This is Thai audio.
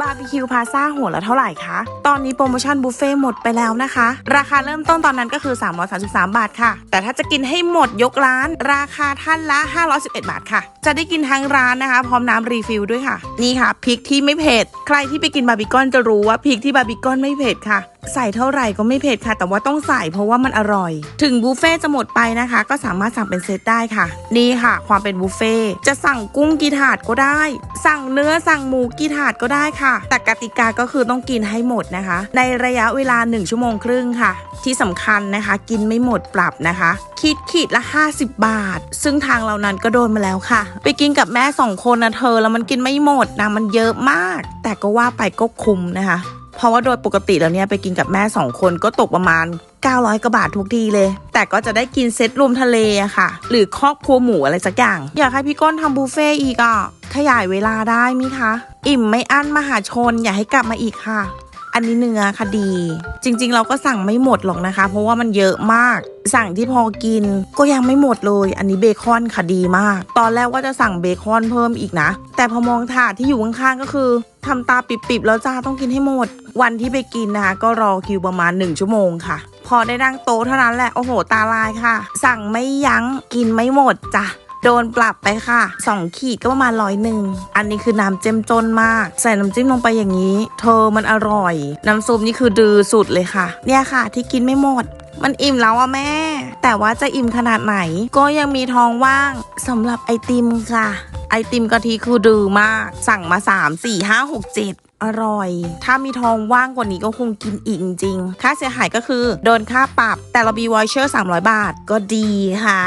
บาร์บีคิวพาซ่าหัวละเท่าไหร่คะ ตอนนี้โปรโมชั่นบุฟเฟ่หมดไปแล้วนะคะ ราคาเริ่มต้นตอนนั้นก็คือ 333 บาทค่ะ แต่ถ้าจะกินให้หมดยกร้าน ราคาท่านละ 511 บาทค่ะ จะได้กินทั้งร้านนะคะ พร้อมน้ำรีฟิลด้วยค่ะ นี่ค่ะพริกที่ไม่เผ็ด ใครที่ไปกินบาร์บีคอนจะรู้ว่าพริกที่บาร์บีคอนไม่เผ็ดค่ะ ใส่เท่าไหร่ก็ไม่เผ็ดค่ะ แต่ว่าต้องใส่เพราะว่ามันอร่อย ถึงบุฟเฟ่จะหมดไปนะคะ ก็สามารถสั่งเป็นเซตได้ค่ะ นี่ค่ะ ความเป็นบุฟเฟ่จะสั่งกุ้งกี่ถาดก็ได้ สั่งเนื้อสั่งหมูกี่ถาดก็ได้ค่ะ แต่กติกาก็คือต้องกินให้หมดนะคะ ในระยะเวลา 1 ชั่วโมงครึ่งค่ะ ที่สำคัญนะคะ กินไม่หมดปรับนะคะ คิดขีดละ 50 บาท ซึ่งทางเรานั้นก็โดนมาแล้วค่ะ ไปกินกับแม่สองคนนะเธอแล้วมันกินไม่หมดนะมันเยอะมาก แต่ก็ว่าไปก็คุ้มนะคะ เพราะว่าโดยปกติแล้วเนี่ยไปกินกับแม่สองคนก็ตกประมาณ 900กว่าบาททุกทีเลย แต่ก็จะได้กินเซตรวมทะเลอะค่ะ หรือครอบครัวหมูอะไรสักอย่าง อยากให้พี่ก้นทำบุฟเฟ่อีกอะขยายเวลาได้มั้ยคะ อิ่มไม่อั้นมหาชนอยากให้กลับมาอีกค่ะ อันนี้เนื้อค่ะดี จริง ๆ เราก็สั่งไม่หมดหรอกนะคะ เพราะว่ามันเยอะมาก สั่งที่พอกินก็ยังไม่หมดเลย อันนี้เบคอนค่ะดีมาก ตอนแรกว่าจะสั่งเบคอนเพิ่มอีกนะ แต่พอมองถาดที่อยู่ข้างๆก็คือทำตาปิบๆแล้วจ้าต้องกินให้หมด วันที่ไปกินนะคะ ก็รอคิวประมาณ 1 ชั่วโมงค่ะ พอได้นั่งโต๊ะเท่านั้นแหละโอ้โห ตาลายค่ะ สั่งไม่ยั้งกินไม่หมดจ้ะ โดนปรับไปค่ะ 2 ขีดก็ประมาณร้อยหนึ่ง อันนี้คือน้ำเจ้มจนมาก ใส่น้ำจิ้มลงไปอย่างนี้ เธอมันอร่อย น้ำซุปนี่คือดือสุดเลยค่ะ เนี่ยค่ะ ที่กินไม่หมด มันอิ่มแล้วอะแม่ แต่ว่าจะอิ่มขนาดไหน ก็ยังมีท้องว่างสำหรับไอติมค่ะ ไอติมกะทิคือดือมาก สั่งมา 3 4 5 6 7อร่อย ถ้ามีทองว่างกว่านี้ก็คงกินอีกจริง ค่าเสียหายก็คือ โดนค่าปรับแต่เรามีวอยเชอร์300 บาทก็ดีค่ะ